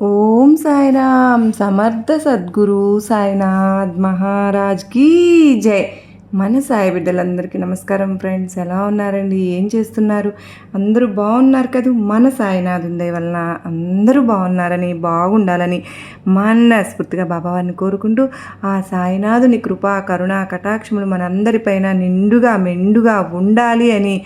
ఓం సాయిరామ్ సమర్థ సద్గురు సాయినాథ్ మహారాజ్ కీ జై. మన సాయి బిడ్డలందరికీ నమస్కారం ఫ్రెండ్స్ ఎలా ఉన్నారండి? ఏం చేస్తున్నారు? అందరూ బాగున్నారు కదా? మన సాయినాథ్ ఉందే వలన అందరూ బాగున్నారని బాగుండాలని మనస్ఫూర్తిగా బాబావారిని కోరుకుంటూ ఆ సాయినాథుని కృపా కరుణ కటాక్షములు మనందరిపైన నిండుగా మెండుగా ఉండాలి అని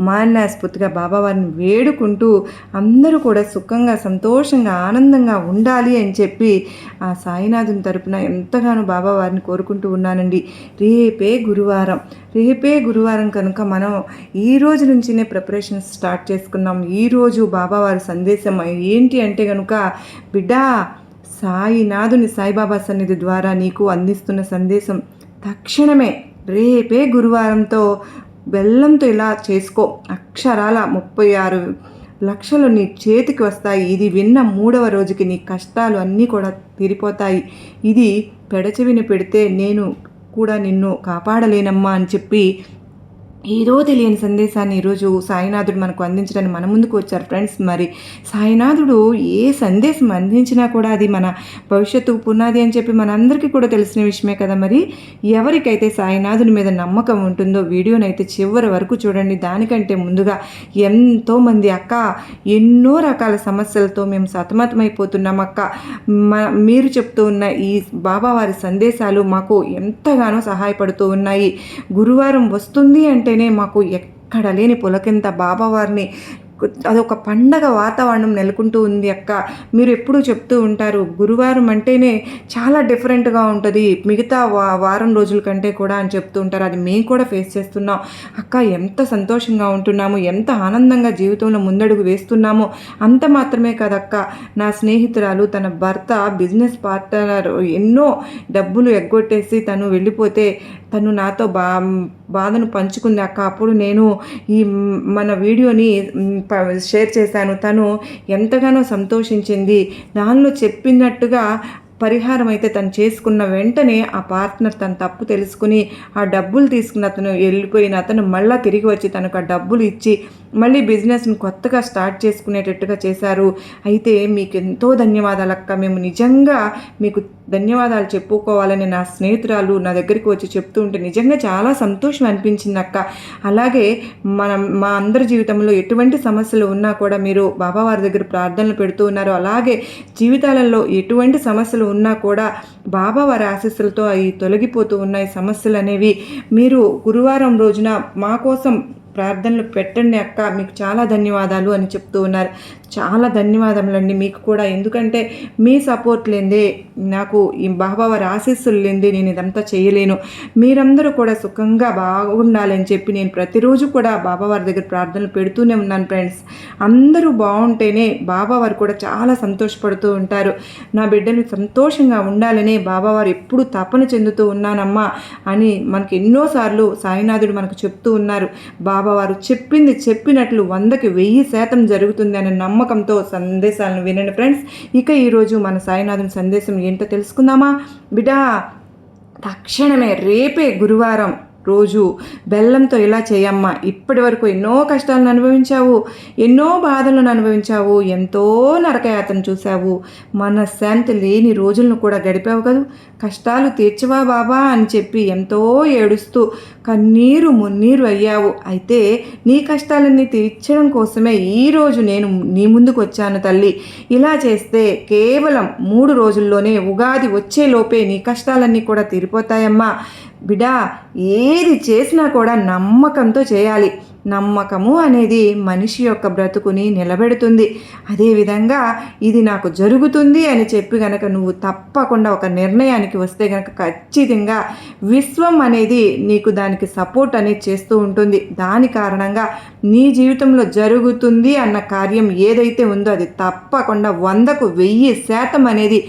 మనస్ఫూర్తిగా బాబావారిని వేడుకుంటూ అందరూ కూడా సుఖంగా సంతోషంగా ఆనందంగా ఉండాలి అని చెప్పి ఆ సాయినాథుని తరపున ఎంతగానో బాబావారిని కోరుకుంటూ ఉన్నానండి. రేపే గురువారం. రేపే గురువారం కనుక మనం ఈ రోజు నుంచినే ప్రిపరేషన్ స్టార్ట్ చేసుకున్నాం. ఈరోజు బాబావారి సందేశం ఏంటి అంటే కనుక బిడ్డా సాయినాథుని సాయిబాబా సన్నిధి ద్వారా నీకు అందిస్తున్న సందేశం తక్షణమే. రేపే గురువారంతో బెల్లంతో ఇలా చేసుకో. అక్షరాల ముప్పై ఆరు లక్షలు నీ చేతికి వస్తాయి. ఇది విన్న మూడవ రోజుకి నీ కష్టాలు అన్నీ కూడా తీరిపోతాయి. ఇది పెడచెవిని పెడితే నేను కూడా నిన్ను కాపాడలేనమ్మా అని చెప్పి ఏదో తెలియని సందేశాన్ని ఈరోజు సాయినాథుడు మనకు అందించడానికి మన ముందుకు వచ్చారు ఫ్రెండ్స్. మరి సాయినాథుడు ఏ సందేశం అందించినా కూడా అది మన భవిష్యత్తు పునాది అని చెప్పి మనందరికీ కూడా తెలిసిన విషయమే కదా మరి. ఎవరికైతే సాయినాథుని మీద నమ్మకం ఉంటుందో వీడియోనైతే చివరి వరకు చూడండి. దానికంటే ముందుగా ఎంతోమంది అక్క ఎన్నో రకాల సమస్యలతో మేము సతమతమైపోతున్నాం అక్క. మీరు చెప్తూ ఉన్న ఈ బాబావారి సందేశాలు మాకు ఎంతగానో సహాయపడుతూ ఉన్నాయి. గురువారం వస్తుంది అంటే అంటేనే మాకు ఎక్కడ లేని పులకింత బాబావారిని అదొక పండగ వాతావరణం నెలకొంటూ ఉంది అక్క. మీరు ఎప్పుడూ చెప్తూ ఉంటారు గురువారం అంటేనే చాలా డిఫరెంట్గా ఉంటుంది మిగతా వా వారం రోజుల కంటే కూడా అని చెప్తూ ఉంటారు. అది మేము కూడా ఫేస్ చేస్తున్నాం. అక్క ఎంత సంతోషంగా ఉంటున్నాము ఎంత ఆనందంగా జీవితంలో ముందడుగు వేస్తున్నామో. అంత మాత్రమే కదక్క. నా స్నేహితురాలు తన భర్త బిజినెస్ పార్ట్నర్ ఎన్నో డబ్బులు ఎగ్గొట్టేసి తను వెళ్ళిపోతే తను నాతో బా బాధను పంచుకుంది అక్క. అప్పుడు నేను ఈ మన వీడియోని షేర్ చేశాను. తను ఎంతగానో సంతోషించింది. దానిలో చెప్పినట్టుగా పరిహారం అయితే తను చేసుకున్న వెంటనే ఆ పార్ట్నర్ తన తప్పు తెలుసుకుని ఆ డబ్బులు తీసుకున్న అతను వెళ్ళిపోయిన అతను మళ్ళీ తిరిగి వచ్చి తనకు ఆ డబ్బులు ఇచ్చి మళ్ళీ బిజినెస్ని కొత్తగా స్టార్ట్ చేసుకునేటట్టుగా చేశారు. అయితే మీకు ఎంతో ధన్యవాదాలు అక్క. మేము నిజంగా మీకు ధన్యవాదాలు చెప్పుకోవాలని నా స్నేహితురాలు నా దగ్గరికి వచ్చి చెప్తూ ఉంటే నిజంగా చాలా సంతోషం అనిపించింది అక్క. అలాగే మనం మా అందరి జీవితంలో ఎటువంటి సమస్యలు ఉన్నా కూడా మీరు బాబావారి దగ్గర ప్రార్థనలు పెడుతూ ఉన్నారు. అలాగే జీవితాలలో ఎటువంటి సమస్యలు ఉన్నా కూడా బాబావారి ఆశీస్సులతో అవి తొలగిపోతూ ఉన్నాయి. సమస్యలు అనేవి మీరు గురువారం రోజున మా కోసం ప్రార్థనలు పెట్టండి అక్క. మీకు చాలా ధన్యవాదాలు అని చెప్తూ ఉన్నారు. చాలా ధన్యవాదములండి. మీకు కూడా ఎందుకంటే మీ సపోర్ట్ లేదే నాకు ఈ బాబావారి ఆశీస్సులు లేదే నేను ఇదంతా చేయలేను. మీరందరూ కూడా సుఖంగా బాగుండాలని చెప్పి నేను ప్రతిరోజు కూడా బాబావారి దగ్గర ప్రార్థనలు పెడుతూనే ఉన్నాను ఫ్రెండ్స్ అందరూ బాగుంటేనే బాబావారు కూడా చాలా సంతోషపడుతూ ఉంటారు. నా బిడ్డలు సంతోషంగా ఉండాలనే బాబావారు ఎప్పుడు తపన చెందుతూ ఉన్నానమ్మా అని మనకి ఎన్నోసార్లు సాయినాథుడు మనకు చెప్తూ ఉన్నారు. బాబావారు చెప్పింది చెప్పినట్లు వందకి వెయ్యి శాతం జరుగుతుంది అని నమ్మ నమ్మకంతో సందేశాలను వినండి ఫ్రెండ్స్. ఇక ఈరోజు మన సాయినాథుని సందేశం ఏంటో తెలుసుకుందామా? బిడ్డ తక్షణమే రేపే గురువారం రోజు బెల్లంతో ఇలా చేయమ్మా ఇప్పటి వరకు ఎన్నో కష్టాలను అనుభవించావు ఎన్నో బాధలను అనుభవించావు ఎంతో నరకయాతను చూశావు. మనశ్శాంతి లేని రోజులను కూడా గడిపావు కదా. కష్టాలు తీర్చవా బాబా అని చెప్పి ఎంతో ఏడుస్తూ కన్నీరు మున్నీరు అయ్యావు. అయితే నీ కష్టాలన్నీ తీర్చడం కోసమే ఈరోజు నేను నీ ముందుకు వచ్చాను తల్లి. ఇలా చేస్తే కేవలం మూడు రోజుల్లోనే ఉగాది వచ్చేలోపే నీ కష్టాలన్నీ కూడా తీరిపోతాయమ్మా. బిడా ఏది చేసినా కూడా నమ్మకంతో చేయాలి. నమ్మకము అనేది మనిషి యొక్క బ్రతుకుని నిలబెడుతుంది. అదేవిధంగా ఇది నాకు జరుగుతుంది అని చెప్పి గనక నువ్వు తప్పకుండా ఒక నిర్ణయానికి వస్తే గనక ఖచ్చితంగా విశ్వం అనేది నీకు దానికి సపోర్ట్ అనేది చేస్తూ ఉంటుంది. దాని కారణంగా నీ జీవితంలో జరుగుతుంది అన్న కార్యం ఏదైతే ఉందో అది తప్పకుండా వందకు వెయ్యి శాతం అనేది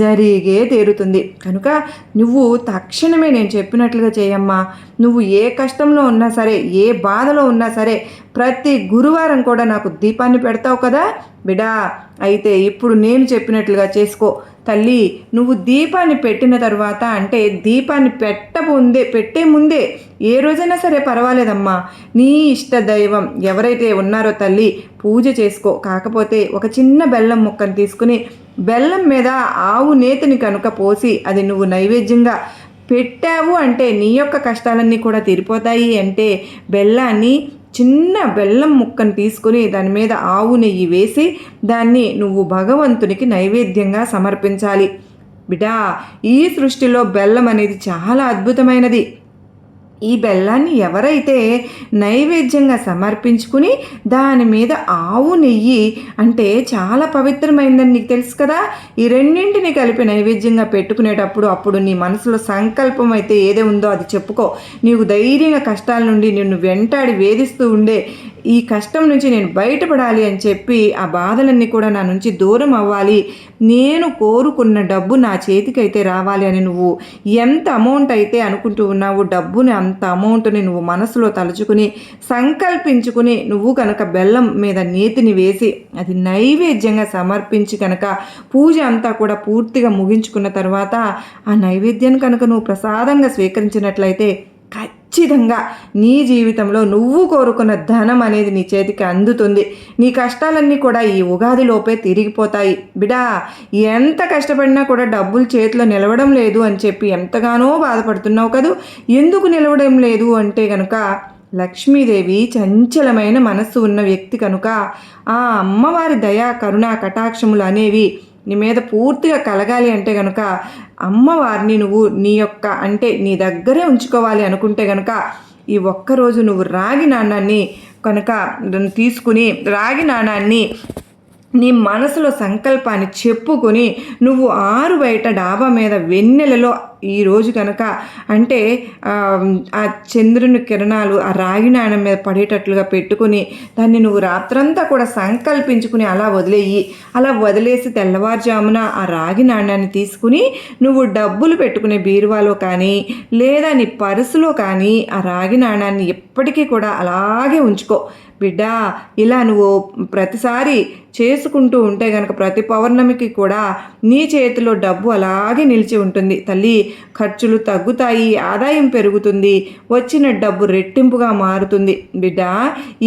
జరిగే తీరుతుంది. కనుక నువ్వు తక్షణమే నేను చెప్పినట్లుగా చేయమ్మా. నువ్వు ఏ కష్టంలో ఉన్నా సరే ఏ బాధలో ఉన్నా సరే ప్రతి గురువారం కూడా నాకు దీపాన్ని పెడతావు కదా? బిడా అయితే ఇప్పుడు నేను చెప్పినట్లుగా చేసుకో. తల్లి నువ్వు దీపాన్ని పెట్టిన తర్వాత అంటే దీపాన్ని పెట్టముందే పెట్టే ముందే ఏ రోజైనా సరే పర్వాలేదమ్మా. నీ ఇష్ట దైవం ఎవరైతే ఉన్నారో తల్లి పూజ చేసుకో. కాకపోతే ఒక చిన్న బెల్లం ముక్కను తీసుకుని బెల్లం మీద ఆవు నేతిని కనుక పోసి అది నువ్వు నైవేద్యంగా పెట్టావు అంటే నీ యొక్క కష్టాలన్నీ కూడా తీరిపోతాయి అంటే బెల్లాన్ని చిన్న బెల్లం ముక్కను తీసుకుని దాని మీద ఆవు నెయ్యి వేసి దాన్ని నువ్వు భగవంతునికి నైవేద్యంగా సమర్పించాలి. బిడా ఈ సృష్టిలో బెల్లం అనేది చాలా అద్భుతమైనది. ఈ బెల్లాన్ని ఎవరైతే నైవేద్యంగా సమర్పించుకుని దాని మీద ఆవు నెయ్యి అంటే చాలా పవిత్రమైందని నీకు తెలుసు కదా ఈ రెండింటిని కలిపి నైవేద్యంగా పెట్టుకునేటప్పుడు అప్పుడు నీ మనసులో సంకల్పం అయితే ఏదే ఉందో అది చెప్పుకో. నీవు ధైర్యంగా కష్టాల నుండి నిన్ను వెంటాడి వేధిస్తూ ఉండే ఈ కష్టం నుంచి నేను బయటపడాలి అని చెప్పి ఆ బాధలన్నీ కూడా నా నుంచి దూరం అవ్వాలి. నేను కోరుకున్న డబ్బు నా చేతికైతే రావాలి అని నువ్వు ఎంత అమౌంట్ అయితే అనుకుంటూ ఉన్నావు డబ్బుని అంత అమౌంట్ని నువ్వు మనసులో తలుచుకుని సంకల్పించుకుని నువ్వు కనుక బెల్లం మీద నీతిని వేసి అది నైవేద్యంగా సమర్పించి కనుక పూజ అంతా కూడా పూర్తిగా ముగించుకున్న తర్వాత ఆ నైవేద్యాన్ని కనుక నువ్వు ప్రసాదంగా స్వీకరించినట్లయితే ఖచ్చితంగా నీ జీవితంలో నువ్వు కోరుకున్న ధనం అనేది నీ చేతికి అందుతుంది. నీ కష్టాలన్నీ కూడా ఈ ఉగాదిలోపే తిరిగిపోతాయి. బిడా ఎంత కష్టపడినా కూడా డబ్బులు చేతిలో నిలవడం లేదు అని చెప్పి ఎంతగానో బాధపడుతున్నావు కదూ? ఎందుకు నిలవడం లేదు అంటే కనుక లక్ష్మీదేవి చంచలమైన మనస్సు ఉన్న వ్యక్తి కనుక ఆ అమ్మవారి దయా కరుణ కటాక్షములు అనేవి నీ మీద పూర్తిగా కలగాలి అంటే కనుక అమ్మవారిని నువ్వు నీ యొక్క అంటే నీ దగ్గరే ఉంచుకోవాలి అనుకుంటే కనుక ఈ ఒక్కరోజు నువ్వు రాగి నాణాన్ని కనుక తీసుకుని రాగి నాణాన్ని నీ మనసులో సంకల్పాన్ని చెప్పుకొని నువ్వు ఆరు బయట డాబా మీద వెన్నెలలో ఈరోజు కనుక అంటే ఆ చంద్రుని కిరణాలు ఆ రాగి నాణం మీద పడేటట్లుగా పెట్టుకుని దాన్ని నువ్వు రాత్రంతా కూడా సంకల్పించుకుని అలా వదిలేయి. అలా వదిలేసి తెల్లవారుజామున ఆ రాగి నాణ్యాన్ని తీసుకుని నువ్వు డబ్బులు పెట్టుకునే బీరువాలో కానీ లేదా నీ పర్సులో కానీ ఆ రాగి నాణ్యాన్ని ఎప్పటికీ కూడా అలాగే ఉంచుకో. బిడ్డా ఇలా నువ్వు ప్రతిసారి చేసుకుంటూ ఉంటే గనక ప్రతి పౌర్ణమికి కూడా నీ చేతిలో డబ్బు అలాగే నిలిచి ఉంటుంది. తల్లి ఖర్చులు తగ్గుతాయి ఆదాయం పెరుగుతుంది వచ్చిన డబ్బు రెట్టింపుగా మారుతుంది. బిడ్డ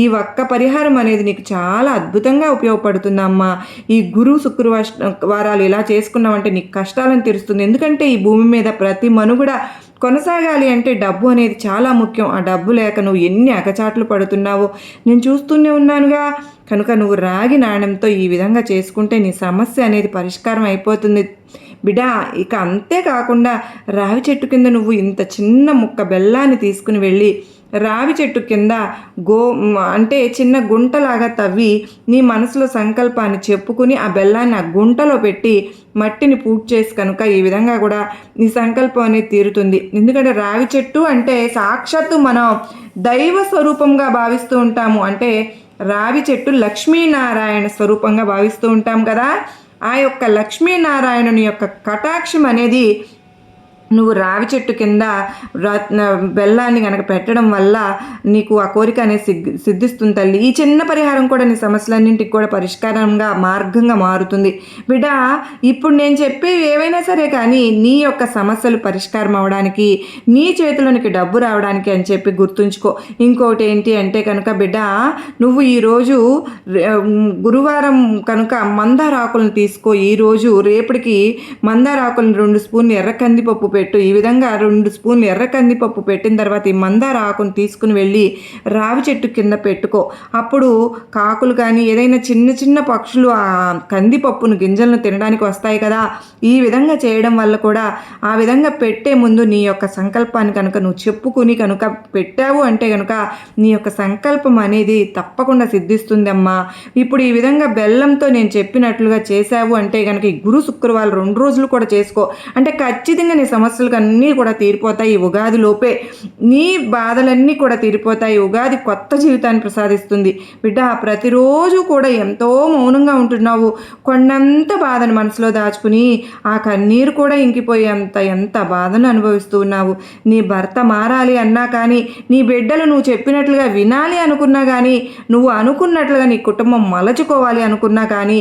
ఈ ఒక్క పరిహారం అనేది నీకు చాలా అద్భుతంగా ఉపయోగపడుతుందమ్మా ఈ గురు శుక్రవారాలు ఇలా చేసుకున్నావంటే నీకు కష్టాలను తీరుస్తుంది. ఎందుకంటే ఈ భూమి మీద ప్రతి మనుగుడ కొనసాగాలి అంటే డబ్బు అనేది చాలా ముఖ్యం. ఆ డబ్బు లేక నువ్వు ఎన్ని అకచాట్లు పడుతున్నావో నేను చూస్తూనే ఉన్నానుగా. కనుక నువ్వు రాగి నాణ్యంతో ఈ విధంగా చేసుకుంటే నీ సమస్య అనేది పరిష్కారం అయిపోతుంది. బిడా ఇక అంతేకాకుండా రావి చెట్టు కింద నువ్వు ఇంత చిన్న ముక్క బెల్లాన్ని తీసుకుని వెళ్ళి రావి చెట్టు కింద గో అంటే చిన్న గుంటలాగా తవ్వి నీ మనసులో సంకల్పాన్ని చెప్పుకుని ఆ బెల్లాన్ని ఆ గుంటలో పెట్టి మట్టిని పూర్తి చేసి కనుక ఈ విధంగా కూడా నీ సంకల్పం అనేది తీరుతుంది. ఎందుకంటే రావి చెట్టు అంటే సాక్షాత్తు మనం దైవ స్వరూపంగా భావిస్తూ ఉంటాము. అంటే రావి చెట్టు లక్ష్మీనారాయణ స్వరూపంగా భావిస్తూ ఉంటాం కదా. ఆ యొక్క లక్ష్మీనారాయణుని యొక్క కటాక్షం అనేది నువ్వు రావి చెట్టు కింద బెల్లాన్ని కనుక పెట్టడం వల్ల నీకు ఆ కోరిక అనేది సిగ్ సిద్ధిస్తుంది తల్లి. ఈ చిన్న పరిహారం కూడా నీ సమస్యలన్నింటికి కూడా పరిష్కారంగా మార్గంగా మారుతుంది. బిడ్డ ఇప్పుడు నేను చెప్పే ఏవైనా సరే కానీ నీ యొక్క సమస్యలు పరిష్కారం అవడానికి నీ చేతిలోనికి డబ్బు రావడానికి అని చెప్పి గుర్తుంచుకో. ఇంకోటి ఏంటి అంటే కనుక బిడ్డ నువ్వు ఈరోజు గురువారం కనుక మందారాకులను తీసుకో. ఈరోజు రేపటికి మందారాకులను రెండు స్పూన్లు ఎర్ర కందిపప్పు పెట్టు. ఈ విధంగా రెండు స్పూన్లు ఎర్ర కందిపప్పు పెట్టిన తర్వాత ఈ మందార ఆకును తీసుకుని వెళ్ళి రావి చెట్టు కింద పెట్టుకో. అప్పుడు కాకులు కానీ ఏదైనా చిన్న చిన్న పక్షులు ఆ కందిపప్పును గింజలను తినడానికి వస్తాయి కదా. ఈ విధంగా చేయడం వల్ల కూడా ఆ విధంగా పెట్టే ముందు నీ యొక్క సంకల్పాన్ని కనుక నువ్వు చెప్పుకుని కనుక పెట్టావు అంటే కనుక నీ యొక్క సంకల్పం అనేది తప్పకుండా సిద్ధిస్తుందమ్మా. ఇప్పుడు ఈ విధంగా బెల్లంతో నేను చెప్పినట్లుగా చేశావు అంటే కనుక ఈ గురు శుక్రవారం రెండు రోజులు కూడా చేసుకో. అంటే ఖచ్చితంగా నీ సమస్య సమస్యలకు అన్నీ కూడా తీరిపోతాయి. ఉగాది లోపే నీ బాధలన్నీ కూడా తీరిపోతాయి. ఉగాది కొత్త జీవితాన్ని ప్రసాదిస్తుంది. బిడ్డ ప్రతిరోజు కూడా ఎంతో మౌనంగా ఉంటున్నావు. కొండంత బాధను మనసులో దాచుకుని ఆ కన్నీరు కూడా ఇంకిపోయేంత ఎంత బాధను అనుభవిస్తూ ఉన్నావు. నీ భర్త మారాలి అన్నా కానీ నీ బిడ్డలు నువ్వు చెప్పినట్లుగా వినాలి అనుకున్నా కానీ నువ్వు అనుకున్నట్లుగా నీ కుటుంబం మలచుకోవాలి అనుకున్నా కానీ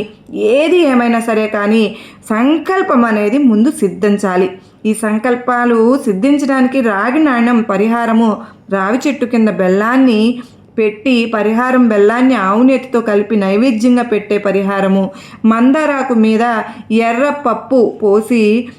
ఏది ఏమైనా సరే కానీ సంకల్పం అనేది ముందు సిద్ధించాలి ఈ సంకల్పాలు సిద్ధించడానికి రాగి నాణ్యం పరిహారము. రావి చెట్టు కింద బెల్లాన్ని పెట్టి పరిహారం బెల్లాన్ని ఆవునేతితో కలిపి నైవేద్యంగా పెట్టే పరిహారము. మందారాకు మీద ఎర్ర పప్పు పోసి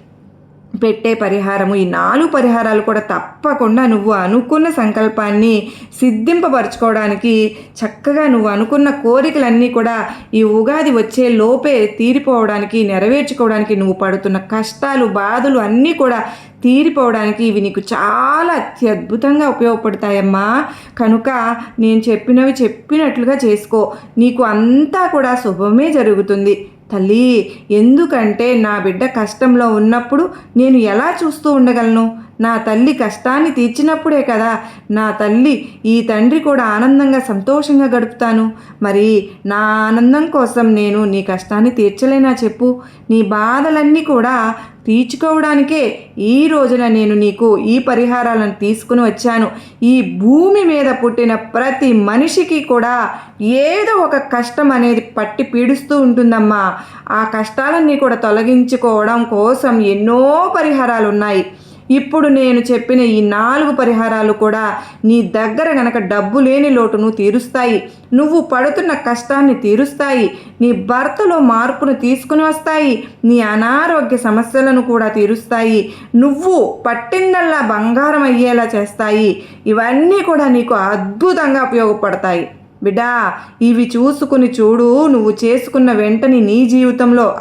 పెట్టే పరిహారము. ఈ నాలుగు పరిహారాలు కూడా తప్పకుండా నువ్వు అనుకున్న సంకల్పాన్ని సిద్ధింపబరుచుకోవడానికి చక్కగా నువ్వు అనుకున్న కోరికలన్నీ కూడా ఈ ఉగాది వచ్చే లోపే తీరిపోవడానికి నెరవేర్చుకోవడానికి నువ్వు పడుతున్న కష్టాలు బాధలు అన్నీ కూడా తీరిపోవడానికి ఇవి నీకు చాలా అత్యద్భుతంగా ఉపయోగపడతాయమ్మా. కనుక నేను చెప్పినవి చెప్పినట్లుగా చేసుకో. నీకు అంతా కూడా శుభమే జరుగుతుంది. తల్లి ఎందుకంటే నా బిడ్డ కష్టంలో ఉన్నప్పుడు నేను ఎలా చూస్తూ ఉండగలను? నా తల్లి కష్టాన్ని తీర్చినప్పుడే కదా నా తల్లి ఈ తండ్రి కూడా ఆనందంగా సంతోషంగా గడుపుతాను. మరి నా ఆనందం కోసం నేను నీ కష్టాన్ని తీర్చలేనా చెప్పు. నీ బాధలన్నీ కూడా తీర్చుకోవడానికే ఈ రోజున నేను నీకు ఈ పరిహారాలను తీసుకుని వచ్చాను. ఈ భూమి మీద పుట్టిన ప్రతి మనిషికి కూడా ఏదో ఒక కష్టం అనేది పట్టి పీడిస్తూ ఉంటుందమ్మా. ఆ కష్టాలన్నీ కూడా తొలగించుకోవడం కోసం ఎన్నో పరిహారాలు ఉన్నాయి ఇప్పుడు నేను చెప్పిన ఈ నాలుగు పరిహారాలు కూడా నీ దగ్గర గనక డబ్బు లేని లోటును తీరుస్తాయి. నువ్వు పడుతున్న కష్టాన్ని తీరుస్తాయి. నీ భర్తలో మార్పును తీసుకుని వస్తాయి. నీ అనారోగ్య సమస్యలను కూడా తీరుస్తాయి. నువ్వు పట్టిందల్లా బంగారం అయ్యేలా చేస్తాయి. ఇవన్నీ కూడా నీకు అద్భుతంగా ఉపయోగపడతాయి. బిడ్డా ఇవి చూసుకుని చూడు. నువ్వు చేసుకున్న వెంటనే నీ జీవితంలో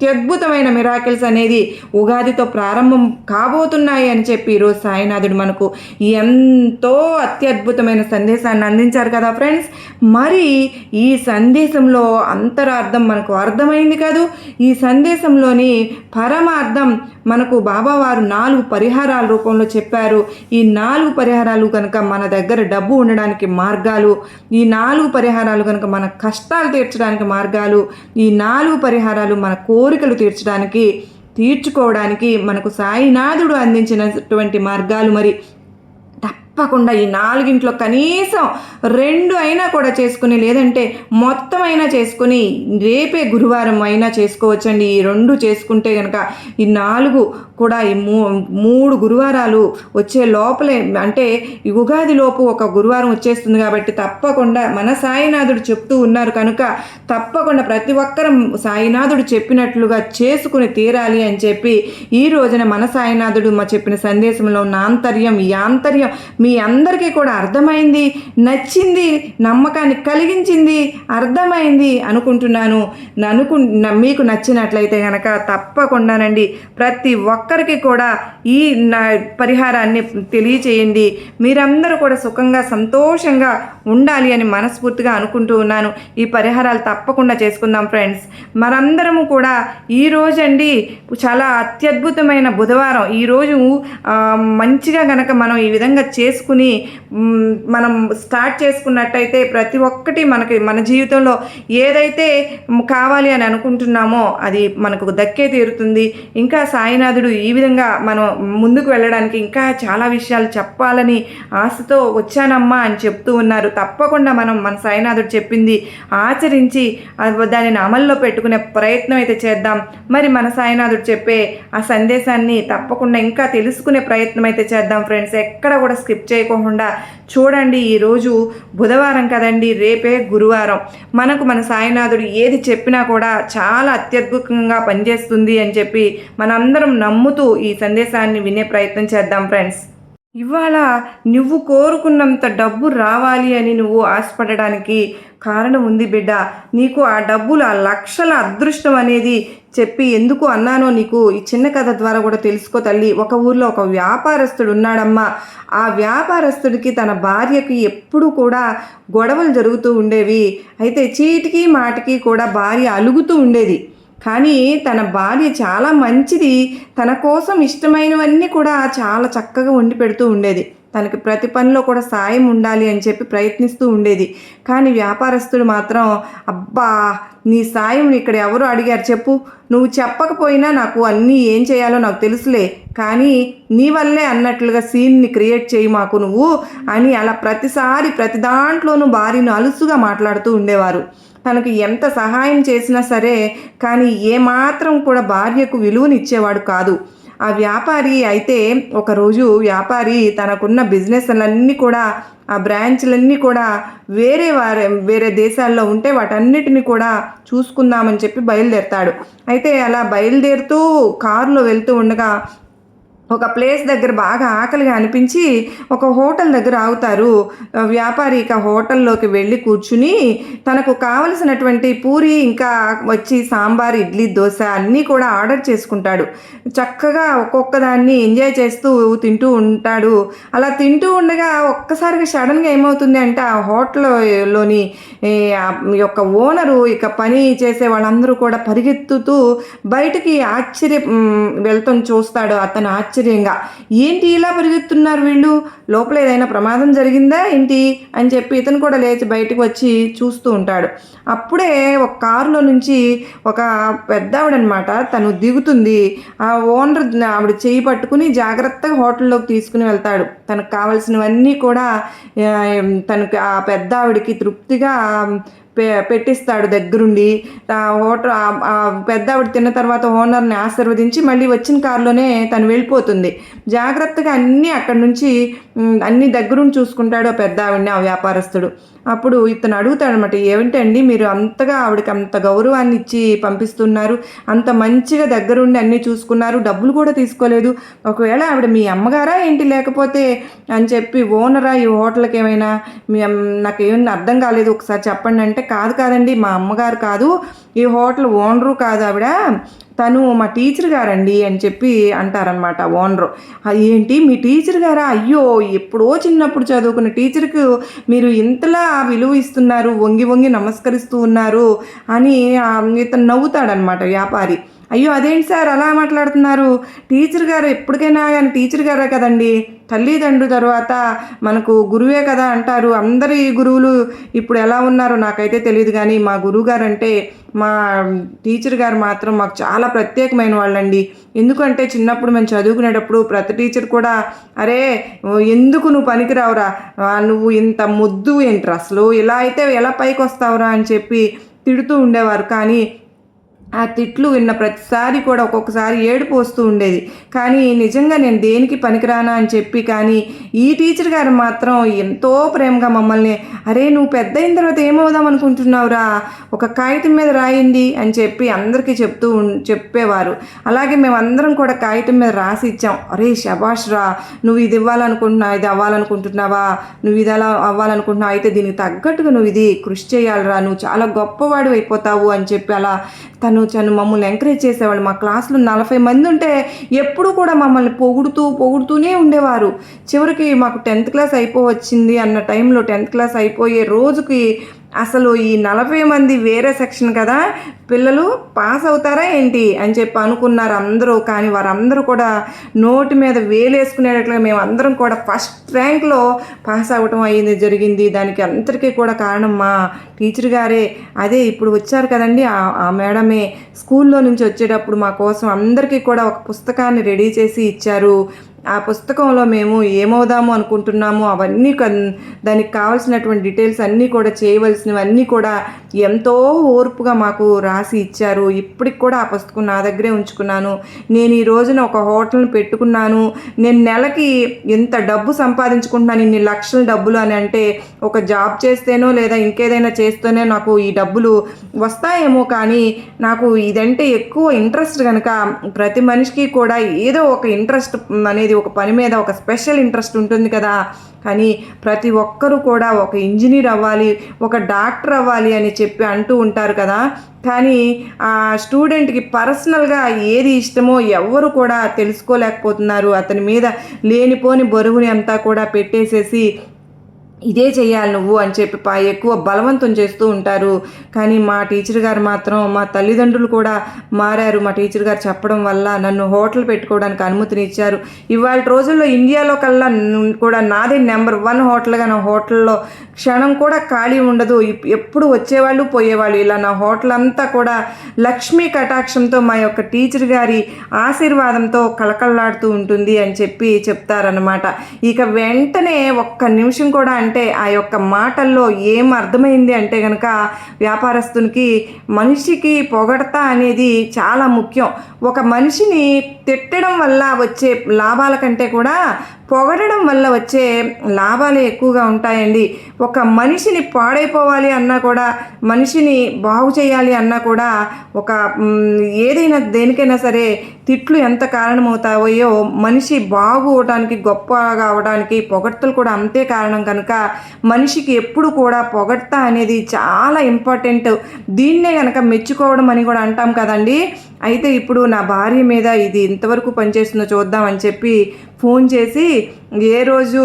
అత్యద్భుతమైన మిరాకిల్స్ అనేది ఉగాదితో ప్రారంభం కాబోతున్నాయి అని చెప్పి ఈరోజు సాయినాథుడు మనకు ఎంతో అత్యద్భుతమైన సందేశాన్ని అందించారు కదా ఫ్రెండ్స్. మరి ఈ సందేశంలో అంతరార్థం మనకు అర్థమైంది కాదు. ఈ సందేశంలోని పరమార్థం మనకు బాబావారు నాలుగు పరిహారాల రూపంలో చెప్పారు. ఈ నాలుగు పరిహారాలు కనుక మన దగ్గర డబ్బు ఉండడానికి మార్గాలు ఈ నాలుగు పరిహారాలు కనుక మన కష్టాలు తీర్చడానికి మార్గాలు ఈ నాలుగు పరిహారాలు మన కోరికలు తీర్చడానికి తీర్చుకోవడానికి మనకు సాయినాథుడు అందించినటువంటి మార్గాలు మరి. తప్పకుండా ఈ నాలుగింట్లో కనీసం రెండు అయినా కూడా చేసుకుని లేదంటే మొత్తం అయినా చేసుకుని రేపే గురువారం అయినా చేసుకోవచ్చండి. ఈ రెండు చేసుకుంటే కనుక ఈ నాలుగు కూడా ఈ మూ మూడు గురువారాలు వచ్చే లోపలే అంటే ఉగాది లోపు ఒక గురువారం వచ్చేస్తుంది కాబట్టి తప్పకుండా మన సాయినాథుడు చెప్తూ ఉన్నారు కనుక తప్పకుండా ప్రతి ఒక్కరం సాయినాథుడు చెప్పినట్లుగా చేసుకుని తీరాలి అని చెప్పి ఈ రోజున మన సాయినాథుడు మా చెప్పిన సందేశంలో ఉన్న ఆంతర్యం ఈ ఆంతర్యం మీ అందరికీ కూడా అర్థమైంది నచ్చింది నమ్మకాన్ని కలిగించింది అర్థమైంది అనుకుంటున్నాను. అనుకు మీకు నచ్చినట్లయితే కనుక తప్పకుండానండి ప్రతి ఒక్కరికి కూడా ఈ పరిహారాన్ని తెలియచేయండి. మీరందరూ కూడా సుఖంగా సంతోషంగా ఉండాలి అని మనస్ఫూర్తిగా అనుకుంటూ ఉన్నాను. ఈ పరిహారాలు తప్పకుండా చేసుకుందాం ఫ్రెండ్స్. మరందరము కూడా ఈ చాలా అత్యద్భుతమైన బుధవారం. ఈరోజు మంచిగా గనక మనం ఈ విధంగా చేసుకుని మనం స్టార్ట్ చేసుకున్నట్టయితే ప్రతి ఒక్కటి మనకి మన జీవితంలో ఏదైతే కావాలి అని అనుకుంటున్నామో అది మనకు దక్కే తీరుతుంది. ఇంకా సాయినాథుడు ఈ విధంగా మనం ముందుకు వెళ్ళడానికి ఇంకా చాలా విషయాలు చెప్పాలని ఆశతో వచ్చానమ్మా అని చెప్తూ ఉన్నారు. తప్పకుండా మనం మన సాయినాథుడు చెప్పింది ఆచరించి దానిని అమల్లో పెట్టుకునే ప్రయత్నం అయితే చేద్దాం. మరి మన సాయినాథుడు చెప్పే ఆ సందేశాన్ని తప్పకుండా ఇంకా తెలుసుకునే ప్రయత్నం అయితే చేద్దాం ఫ్రెండ్స్. ఎక్కడ కూడా స్కిప్ చేయకుండా చూడండి ఈరోజు బుధవారం కదండి రేపే గురువారం. మనకు మన సాయినాథుడు ఏది చెప్పినా కూడా చాలా అత్యద్భుతంగా పనిచేస్తుంది అని చెప్పి మనందరం నమ్ముతూ ఈ సందేశాన్ని వినే ప్రయత్నం చేద్దాం ఫ్రెండ్స్. ఇవాళ నువ్వు కోరుకున్నంత డబ్బు రావాలి అని నువ్వు ఆశపడడానికి కారణం ఉంది బిడ్డ. నీకు ఆ డబ్బులు ఆ లక్షల అదృష్టం అనేది చెప్పి ఎందుకు అన్నానో నీకు ఈ చిన్న కథ ద్వారా కూడా తెలుసుకో తల్లి. ఒక ఊర్లో ఒక వ్యాపారస్తుడు ఉన్నాడమ్మా. ఆ వ్యాపారస్తుడికి తన భార్యకి ఎప్పుడూ కూడా గొడవలు జరుగుతూ ఉండేవి. అయితే చీటికి మాటికి కూడా భార్య అలుగుతూ ఉండేది. కానీ తన భార్య చాలా మంచిది. తన కోసం ఇష్టమైనవన్నీ కూడా చాలా చక్కగా వండి పెడుతూ ఉండేది. తనకి ప్రతి పనిలో కూడా సాయం ఉండాలి అని చెప్పి ప్రయత్నిస్తూ ఉండేది. కానీ వ్యాపారస్తుడు మాత్రం అబ్బా నీ సాయం ఇక్కడ ఎవరు అడిగారు చెప్పు? నువ్వు చెప్పకపోయినా నాకు అన్నీ ఏం చేయాలో నాకు తెలుసులే. కానీ నీ వల్లే అన్నట్లుగా సీన్ని క్రియేట్ చేయి మాకు నువ్వు అని అలా ప్రతిసారి ప్రతి దాంట్లోనూ భార్యను అలుసుగా మాట్లాడుతూ ఉండేవారు. తనకు ఎంత సహాయం చేసినా సరే కానీ ఏమాత్రం కూడా భార్యకు విలువనిచ్చేవాడు కాదు. ఆ వ్యాపారి అయితే ఒకరోజు వ్యాపారి తనకున్న బిజినెస్లన్నీ కూడా ఆ బ్రాంచ్లన్నీ కూడా వేరే వారి వేరే దేశాల్లో ఉంటే వాటన్నిటిని కూడా చూసుకుందామని చెప్పి బయలుదేరతాడు. అయితే అలా బయలుదేరుతూ కారులో వెళ్తూ ఉండగా ఒక ప్లేస్ దగ్గర బాగా ఆకలిగా అనిపించి ఒక హోటల్ దగ్గర ఆగుతారు. వ్యాపారి ఇక హోటల్లోకి వెళ్ళి కూర్చుని తనకు కావలసినటువంటి పూరి ఇంకా వచ్చి సాంబార్ ఇడ్లీ దోశ అన్నీ కూడా ఆర్డర్ చేసుకుంటాడు. చక్కగా ఒక్కొక్క దాన్ని ఎంజాయ్ చేస్తూ తింటూ ఉంటాడు. అలా తింటూ ఉండగా ఒక్కసారిగా సడన్గా ఏమవుతుంది అంటే ఆ హోటల్లోని యొక్క ఓనరు ఇక పని చేసే వాళ్ళందరూ కూడా పరిగెత్తుతూ బయటికి ఆశ్చర్య మ్, వెళ్తాం చూస్తాడు. అతను ఆశ్చర్యంగా. ఏంటి ఇలా పరిగెత్తున్నారు వీళ్ళు? లోపల ఏదైనా ప్రమాదం జరిగిందా ఏంటి? అని చెప్పి ఇతను కూడా లేచి బయటకు వచ్చి చూస్తూ ఉంటాడు. అప్పుడే ఒక కారులో నుంచి ఒక పెద్ద ఆవిడనమాట తను దిగుతుంది. ఆ ఓనర్ ఆవిడ చేయి పట్టుకుని జాగ్రత్తగా హోటల్లోకి తీసుకుని వెళ్తాడు. తనకు కావాల్సినవన్నీ కూడా తనకు తనకి ఆ పెద్ద ఆవిడకి తృప్తిగా పె పెట్టిస్తాడు దగ్గరుండి. హోటల్ ఆ- పెద్ద ఆవిడ తిన్న తర్వాత ఓనర్ని ఆశీర్వదించి మళ్ళీ వచ్చిన కారులోనే తను వెళ్ళిపోతుంది. జాగ్రత్తగా అన్నీ అక్కడి నుంచి అన్ని దగ్గరుండి చూసుకుంటాడు ఆ పెద్ద ఆవిడని ఆ వ్యాపారస్తుడు. అప్పుడు ఇతను అడుగుతాడు అనమాట ఏమిటండి మీరు అంతగా ఆవిడకి అంత గౌరవాన్ని ఇచ్చి పంపిస్తున్నారు? అంత మంచిగా దగ్గరుండి అన్నీ చూసుకున్నారు డబ్బులు కూడా తీసుకోలేదు. ఒకవేళ ఆవిడ మీ అమ్మగారా ఏంటి లేకపోతే? అని చెప్పి ఓనరా ఈ హోటల్కి ఏమైనా మీ అమ్- నాకేం అర్థం కాలేదు. ఒకసారి చెప్పండి అంటే కాదు కాదండి మా అమ్మగారు కాదు ఈ హోటల్ ఓనరు కాదు ఆవిడ. తను మా టీచర్ గారండి అని చెప్పి అంటారనమాట ఓనరు. ఏంటి మీ టీచర్ గారా? అయ్యో ఎప్పుడో చిన్నప్పుడు చదువుకున్న టీచర్కు మీరు ఇంతలా విలువ ఇస్తున్నారు వంగి వంగి నమస్కరిస్తూ ఉన్నారు అని ఇతను నవ్వుతాడనమాట వ్యాపారి. అయ్యో అదేంటి సార్? అలా మాట్లాడుతున్నారు. టీచర్ గారు ఎప్పటికైనా కానీ టీచర్ గారే కదండి. తల్లిదండ్రుల తర్వాత మనకు గురువే కదా అంటారు. అందరి గురువులు ఇప్పుడు ఎలా ఉన్నారో నాకైతే తెలియదు కానీ మా గురువు గారు అంటే మా టీచర్ గారు మాత్రం మాకు చాలా ప్రత్యేకమైన వాళ్ళండి. ఎందుకంటే చిన్నప్పుడు మేము చదువుకునేటప్పుడు ప్రతి టీచర్ కూడా అరే ఎందుకు నువ్వు పనికిరావురా? నువ్వు ఇంత ముద్దు ఏంట్రా? అసలు ఇలా అయితే ఎలా పైకి వస్తావురా అని చెప్పి తిడుతూ ఉండేవారు. కానీ ఆ తిట్లు విన్న ప్రతిసారి కూడా ఒక్కొక్కసారి ఏడుపు వస్తూ ఉండేది. కానీ నిజంగా నేను దేనికి పనికిరానా అని చెప్పి కానీ ఈ టీచర్ గారు మాత్రం ఎంతో ప్రేమగా మమ్మల్ని అరే నువ్వు పెద్ద అయిన తర్వాత ఏమవుదాం అనుకుంటున్నావురా? ఒక కాగితం మీద రాయండి అని చెప్పి అందరికీ చెప్తూ చెప్పేవారు. అలాగే మేము అందరం కూడా కాగితం మీద రాసి ఇచ్చాం. అరే శబాష్ రా నువ్వు ఇది ఇవ్వాలనుకుంటున్నావు ఇది అవ్వాలనుకుంటున్నావా? నువ్వు ఇది అలా అవ్వాలనుకుంటున్నావు? అయితే దీనికి తగ్గట్టుగా నువ్వు ఇది కృషి చేయాలిరా నువ్వు చాలా గొప్పవాడు అయిపోతావు అని చెప్పి అలా తను చను మమ్మల్ని ఎంకరేజ్ చేసేవాళ్ళు. మా క్లాస్లో నలభై మంది ఉంటే ఎప్పుడూ కూడా మమ్మల్ని పొగుడుతూ పొగుడుతూనే ఉండేవారు. చివరికి మాకు టెన్త్ క్లాస్ అయిపోవచ్చింది అన్న టైంలో టెన్త్ క్లాస్ అయిపోయే రోజుకి అసలు ఈ నలభై మంది వేరే సెక్షన్ కదా పిల్లలు పాస్ అవుతారా ఏంటి అని చెప్పి అనుకున్నారు అందరూ. కానీ వారందరూ కూడా నోటి మీద వేలేసుకునేటట్లుగా మేము అందరం కూడా ఫస్ట్ ర్యాంక్లో పాస్ అవ్వటం అయ్యింది జరిగింది. దానికి అందరికీ కూడా కారణం మా టీచర్ గారే. అదే ఇప్పుడు వచ్చారు కదండి ఆ- ఆ మేడమే. స్కూల్లో నుంచి వచ్చేటప్పుడు మా కోసం అందరికీ కూడా ఒక పుస్తకాన్ని రెడీ చేసి ఇచ్చారు. ఆ పుస్తకంలో మేము ఏమవుదాము అనుకుంటున్నాము అవన్నీ దానికి కావాల్సినటువంటి డీటెయిల్స్ అన్నీ కూడా చేయవలసినవన్నీ కూడా ఎంతో ఓర్పుగా మాకు రాసి ఇచ్చారు. ఇప్పటికి కూడా ఆ పుస్తకం నా దగ్గరే ఉంచుకున్నాను. నేను ఈ రోజున ఒక హోటల్ని పెట్టుకున్నాను. నేను నెలకి ఎంత డబ్బు సంపాదించుకుంటున్నాను ఇన్ని లక్షల డబ్బులు అని అంటే ఒక జాబ్ చేస్తేనో లేదా ఇంకేదైనా చేస్తేనే నాకు ఈ డబ్బులు వస్తాయేమో కానీ నాకు ఇదంటే ఎక్కువ ఇంట్రెస్ట్ కనుక ప్రతి మనిషికి కూడా ఏదో ఒక ఇంట్రెస్ట్ అనేది ఒక పని మీద ఒక స్పెషల్ ఇంట్రెస్ట్ ఉంటుంది కదా. కానీ ప్రతి ఒక్కరూ కూడా ఒక ఇంజనీర్ అవ్వాలి ఒక డాక్టర్ అవ్వాలి అని చెప్పి అంటూ ఉంటారు కదా. కానీ ఆ స్టూడెంట్కి పర్సనల్గా ఏది ఇష్టమో ఎవ్వరు కూడా తెలుసుకోలేకపోతున్నారు. అతని మీద లేనిపోని బరువుని అంతా కూడా పెట్టేసేసి ఇదే చేయాలి నువ్వు అని చెప్పి పా ఎక్కువ బలవంతం చేస్తూ ఉంటారు. కానీ మా టీచర్ గారు మాత్రం మా తల్లిదండ్రులు కూడా మారారు. మా టీచర్ గారు చెప్పడం వల్ల నన్ను హోటల్ పెట్టుకోవడానికి అనుమతిని ఇచ్చారు ఇవాళ రోజుల్లో ఇండియాలో కల్లా కూడా నాదే నెంబర్ వన్ హోటల్గా నా హోటల్లో క్షణం కూడా ఖాళీ ఉండదు. ఎప్పుడు వచ్చేవాళ్ళు పోయేవాళ్ళు. ఇలా నా హోటల్ అంతా కూడా లక్ష్మీ కటాక్షంతో మా యొక్క టీచర్ గారి ఆశీర్వాదంతో కళకళలాడుతూ ఉంటుంది అని చెప్పి చెప్తారనమాట ఇక వెంటనే ఒక్క నిమిషం కూడా అంటే ఆ యొక్క మాటల్లో ఏం అర్థమైంది అంటే కనుక వ్యాపారస్తునికి మనిషికి పొగడత అనేది చాలా ముఖ్యం. ఒక మనిషిని తిట్టడం వల్ల వచ్చే లాభాల కంటే కూడా పొగడడం వల్ల వచ్చే లాభాలు ఎక్కువగా ఉంటాయండి. ఒక మనిషిని పాడైపోవాలి అన్నా కూడా మనిషిని బాగు చేయాలి అన్నా కూడా ఒక ఏదైనా దేనికైనా సరే తిట్లు ఎంత కారణమవుతాయో మనిషి బాగువడానికి గొప్పగా అవడానికి పొగడ్తలు కూడా అంతే కారణం కనుక మనిషికి ఎప్పుడు కూడా పొగడ్త అనేది చాలా ఇంపార్టెంట్. దీన్నే కనుక మెచ్చుకోవడం అని కూడా అంటాం కదండి. అయితే ఇప్పుడు నా భార్య మీద ఇది ఇంతవరకు పనిచేస్తుందో చూద్దామని చెప్పి ఫోన్ చేసి ఏ రోజు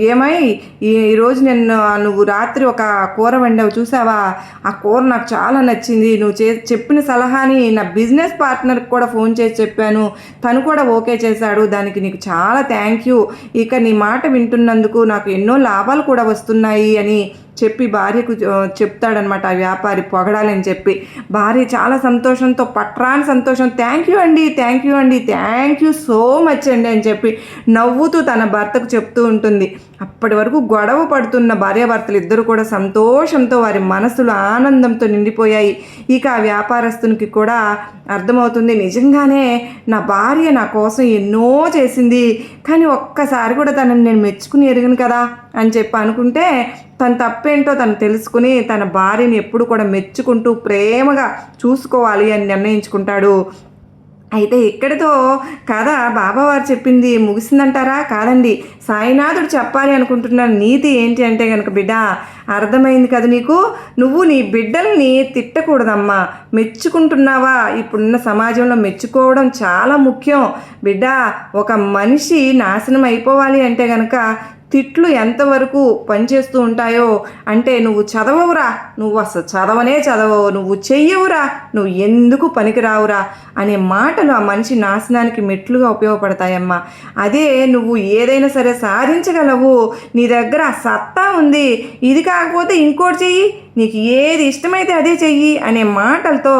ఏమై ఈ రోజు నేను నువ్వు రాత్రి ఒక కూర వండావు చూసావా? ఆ కూర నాకు చాలా నచ్చింది. నువ్వు చే చెప్పిన సలహాని నా బిజినెస్ పార్ట్నర్కి కూడా ఫోన్ చేసి చెప్పాను. తను కూడా ఓకే చేశాడు. దానికి నీకు చాలా థ్యాంక్ యూ ఇక నీ మాట వింటున్నందుకు నాకు ఎన్నో లాభాలు కూడా వస్తున్నాయి అని చెప్పి భార్యకు చెప్తాడనమాట ఆ వ్యాపారి పొగడాలని చెప్పి. భార్య చాలా సంతోషంతో పట్రాని సంతోషం థ్యాంక్ యూ అండి థ్యాంక్ యూ అండి థ్యాంక్ యూ సో మచ్ అండి అని చెప్పి నవ్వుతూ తన భర్తకు చెప్తూ ఉంటుంది. అప్పటి వరకు గొడవ పడుతున్న భార్యాభర్తలు ఇద్దరు కూడా సంతోషంతో వారి మనసులు ఆనందంతో నిండిపోయాయి. ఇక ఆ వ్యాపారస్తునికి కూడా అర్థమవుతుంది నిజంగానే నా భార్య నా కోసం ఎన్నో చేసింది కానీ ఒక్కసారి కూడా తనని నేను మెచ్చుకుని ఎరిగను కదా అని చెప్పి అనుకుంటే తన తప్పేంటో తను తెలుసుకుని తన భార్యని ఎప్పుడు కూడా మెచ్చుకుంటూ ప్రేమగా చూసుకోవాలి అని నిర్ణయించుకుంటాడు. అయితే ఇక్కడితో కథ బాబావారు చెప్పింది ముగిసిందంటారా? కాదండి. సాయినాథుడు చెప్పాలి అనుకుంటున్న నీతి ఏంటి అంటే కనుక బిడ్డ అర్థమైంది కదా నీకు? నువ్వు నీ బిడ్డల్ని తిట్టకూడదమ్మా. మెచ్చుకుంటున్నావా? ఇప్పుడున్న సమాజంలో మెచ్చుకోవడం చాలా ముఖ్యం. బిడ్డ ఒక మనిషి నాశనం అయిపోవాలి అంటే కనుక తిట్లు ఎంతవరకు పనిచేస్తూ ఉంటాయో అంటే నువ్వు చదవవురా నువ్వు అసలు చదవనే చదవవు నువ్వు చెయ్యవురా నువ్వు ఎందుకు పనికిరావురా అనే మాటలు ఆ మనిషి నాశనానికి మెట్లుగా ఉపయోగపడతాయమ్మా. అదే నువ్వు ఏదైనా సరే సాధించగలవు నీ దగ్గర సత్తా ఉంది ఇది కాకపోతే ఇంకోటి చెయ్యి నీకు ఏది ఇష్టమైతే అదే చెయ్యి అనే మాటలతో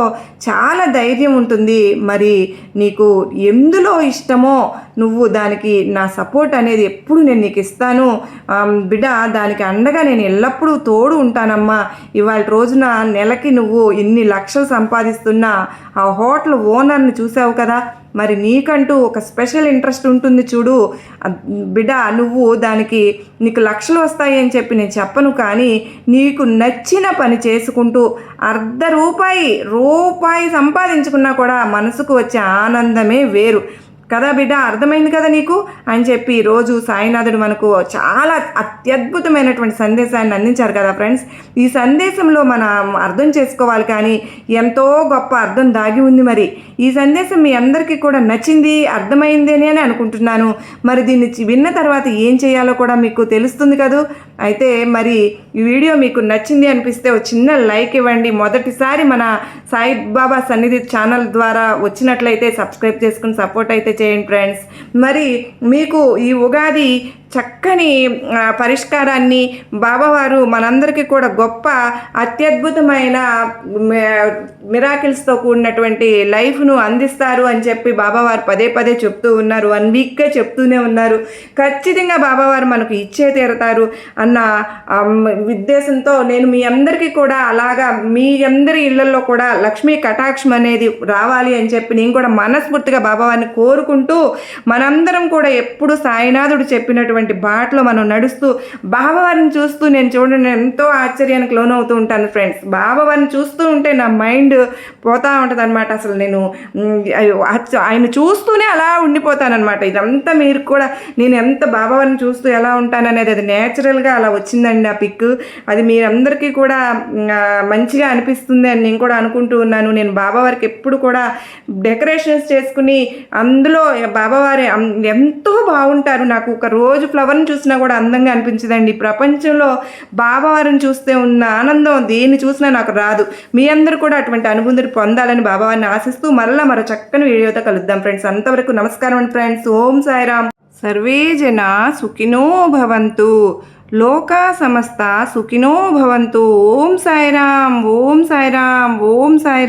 చాలా ధైర్యం ఉంటుంది. మరి నీకు ఎందులో ఇష్టమో నువ్వు దానికి నా సపోర్ట్ అనేది ఎప్పుడు నేను నీకు ఇస్తాను. బిడ్డ దానికి అండగా నేను ఎల్లప్పుడూ తోడు ఉంటానమ్మా. ఇవాళ రోజున నెలకి నువ్వు ఇన్ని లక్షలు సంపాదిస్తున్నా ఆ హోటల్ ఓనర్ని చూసావు కదా? మరి నీకంటూ ఒక స్పెషల్ ఇంట్రెస్ట్ ఉంటుంది చూడు. బిడ్డ నువ్వు దానికి నీకు లక్షలు వస్తాయి అని చెప్పి నేను చెప్పను కానీ నీకు నచ్చిన పని చేసుకుంటూ అర్ధ రూపాయి రూపాయి సంపాదించుకున్నా కూడా మనసుకు వచ్చే ఆనందమే వేరు. కదా బిడ్డ అర్థమైంది కదా నీకు? అని చెప్పి ఈరోజు సాయినాథుడు మనకు చాలా అత్యద్భుతమైనటువంటి సందేశాన్ని అందించారు కదా ఫ్రెండ్స్. ఈ సందేశంలో మనం అర్థం చేసుకోవాలి కానీ ఎంతో గొప్ప అర్థం దాగి ఉంది మరి. ఈ సందేశం మీ అందరికీ కూడా నచ్చింది అర్థమైంది అని అనుకుంటున్నాను. మరి దీన్ని విన్న తర్వాత ఏం చేయాలో కూడా మీకు తెలుస్తుంది కదూ? అయితే మరి ఈ వీడియో మీకు నచ్చింది అనిపిస్తే ఒక చిన్న లైక్ ఇవ్వండి. మొదటిసారి మన సాయిబాబా సన్నిధి ఛానల్ ద్వారా వచ్చినట్లయితే సబ్స్క్రైబ్ చేసుకుని సపోర్ట్ అయితే చేయండి ఫ్రెండ్స్. మరి మీకు ఈ ఉగాది చక్కని పరిష్కారాన్ని బాబావారు మనందరికీ కూడా గొప్ప అత్యద్భుతమైన మిరాకిల్స్తో కూడినటువంటి లైఫ్ను అందిస్తారు అని చెప్పి బాబావారు పదే పదే చెప్తూ ఉన్నారు. వన్ వీక్గా చెప్తూనే ఉన్నారు. ఖచ్చితంగా బాబావారు మనకు ఇచ్చే తీరతారు. అన్న అన్న ఉద్దేశంతో నేను మీ అందరికీ కూడా అలాగా మీ అందరి ఇళ్ళలో కూడా లక్ష్మీ కటాక్షం అనేది రావాలి అని చెప్పి నేను కూడా మనస్ఫూర్తిగా బాబావారిని కోరుకుంటూ మనందరం కూడా ఎప్పుడు సాయినాథుడు చెప్పినటువంటి బాటలో మనం నడుస్తూ బాబావారిని చూస్తూ నేను చూడండి ఎంతో ఆశ్చర్యానికి లోనవుతూ ఉంటాను ఫ్రెండ్స్ బాబావారిని చూస్తూ ఉంటే నా మైండ్ పోతా ఉంటుంది అనమాట అసలు నేను అయ్యో, ఆయన చూస్తూనే అలా ఉండిపోతానమాట ఇదంతా మీరు కూడా నేను ఎంత బాబావారిని చూస్తూ ఎలా ఉంటాననేది అది నేచురల్గా అలా వచ్చిందండి ఆ పిక్. అది మీరందరికీ కూడా మంచిగా అనిపిస్తుంది అని నేను కూడా అనుకుంటూ ఉన్నాను. నేను బాబావారికి ఎప్పుడు కూడా డెకరేషన్స్ చేసుకుని అందులో బాబావారి ఎంతో బాగుంటారు. నాకు ఒక రోజు ఫ్లవర్ని చూసినా కూడా అందంగా అనిపించదండి. ప్రపంచంలో బాబావారిని చూస్తే ఉన్న ఆనందం దేన్ని చూసినా నాకు రాదు. మీ అందరూ కూడా అటువంటి అనుభూతిని పొందాలని బాబావారిని ఆశిస్తూ మరలా మరో చక్కని వీడియోతో కలుద్దాం ఫ్రెండ్స్. అంతవరకు నమస్కారం అండి ఫ్రెండ్స్. ఓం సాయిరామ్. సర్వే జన సుఖినో భవంతు. లోకా సమస్త సుఖినో భవంతు. ఓం సాయిరామ్ ఓం సాయిరామ్ ఓం సాయిరామ్.